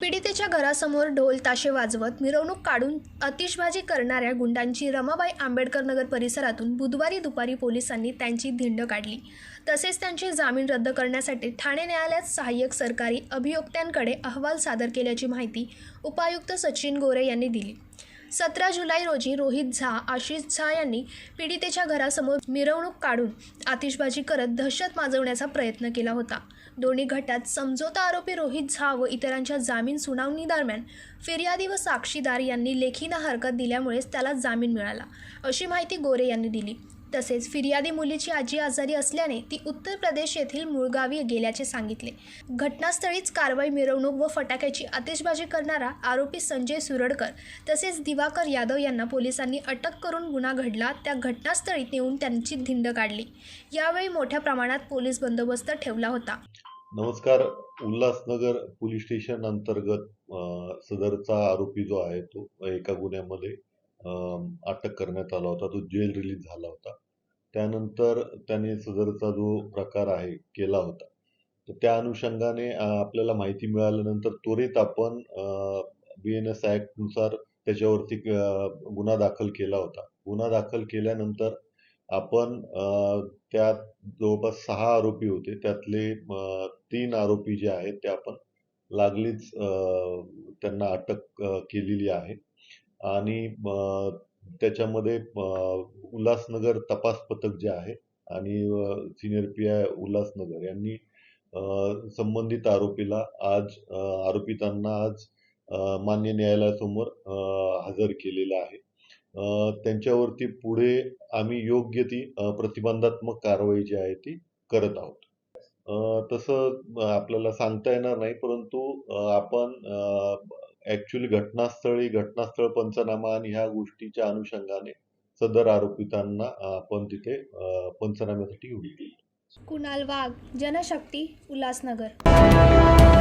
पीडितेच्या घरासमोर ढोल ताशे वाजवत मिरवणूक काढून अतिशबाजी करणाऱ्या गुंडांची रमाबाई आंबेडकर नगर परिसरातून बुधवारी दुपारी पोलिसांनी त्यांची धिंड काढली. तसेच त्यांचे जामीन रद्द करण्यासाठी ठाणे न्यायालयात सहाय्यक सरकारी अभियोक्त्यांकडे अहवाल सादर केल्याची माहिती उपायुक्त सचिन गोरे यांनी दिली. सतरा जुलै रोजी रोहित झा आशिष झा यांनी पीडितेच्या घरासमोर मिरवणूक काढून आतिषबाजी करत दहशत माजवण्याचा प्रयत्न केला होता. दोन्ही गटात समझोता आरोपी रोहित झा व इतरांच्या जामीन सुनावणी दरम्यान फिर्यादी व साक्षीदार यांनी लेखीनं हरकत दिल्यामुळेच त्याला जामीन मिळाला अशी माहिती गोरे यांनी दिली. तसेच फिर्यादी मुलीची आजी आजारी असल्याने ती उत्तर प्रदेश येथील मुळगावी गेल्याचे सांगितले. घटनास्थळीच कारवाई मिरवणूक व फटाक्याची आतिषबाजी करणारा आरोपी संजय सुरडकर तसेच दिवाकर यादव यांना पोलिसांनी अटक करून गुन्हा घडला. त्या घटनास्थळी नेऊन त्यांची धिंड काढली. यावेळी मोठ्या प्रमाणात पोलीस बंदोबस्त ठेवला होता. नमस्कार. उल्हासनगर पोलीस स्टेशन अंतर्गत सदरचा आरोपी जो आहे तो एका गुन्ह्यामध्ये अटक करण्यात आला होता. तो जेल रिलीज झाला होता. त्यानंतर त्याने सदरचा जो प्रकार आहे केला होता. तर त्या अनुषंगाने आपल्याला माहिती मिळाल्यानंतर त्वरित आपण बी एन एस ॲक्टनुसार त्याच्यावरती गुन्हा दाखल केला होता. गुन्हा दाखल केल्यानंतर आपण त्यात जवळपास सहा आरोपी होते. त्यातले तीन आरोपी जे आहेत ते आपण लागलीच त्यांना अटक केलेली आहे. आणि त्याच्यामध्ये उल्हासनगर तपास पथक जे आहे आणि सिनियर पी आय उल्हासनगर यांनी संबंधित आरोपीला आज आरोपितांना आज मान्य न्यायालयासमोर हजर केलेलं आहे. त्यांच्यावरती पुढे आम्ही योग्य ती प्रतिबंधात्मक कारवाई जी आहे ती करत आहोत. तसं आपल्याला सांगता येणार नाही परंतु आपण ऍक्च्युली घटनास्थळी घटनास्थळ पंचनामा आणि ह्या गोष्टीच्या अनुषंगाने सदर आरोपितांना आपण तिथे पंचनाम्यासाठी घेऊन कुणाल वाघ जनशक्ती उल्हासनगर.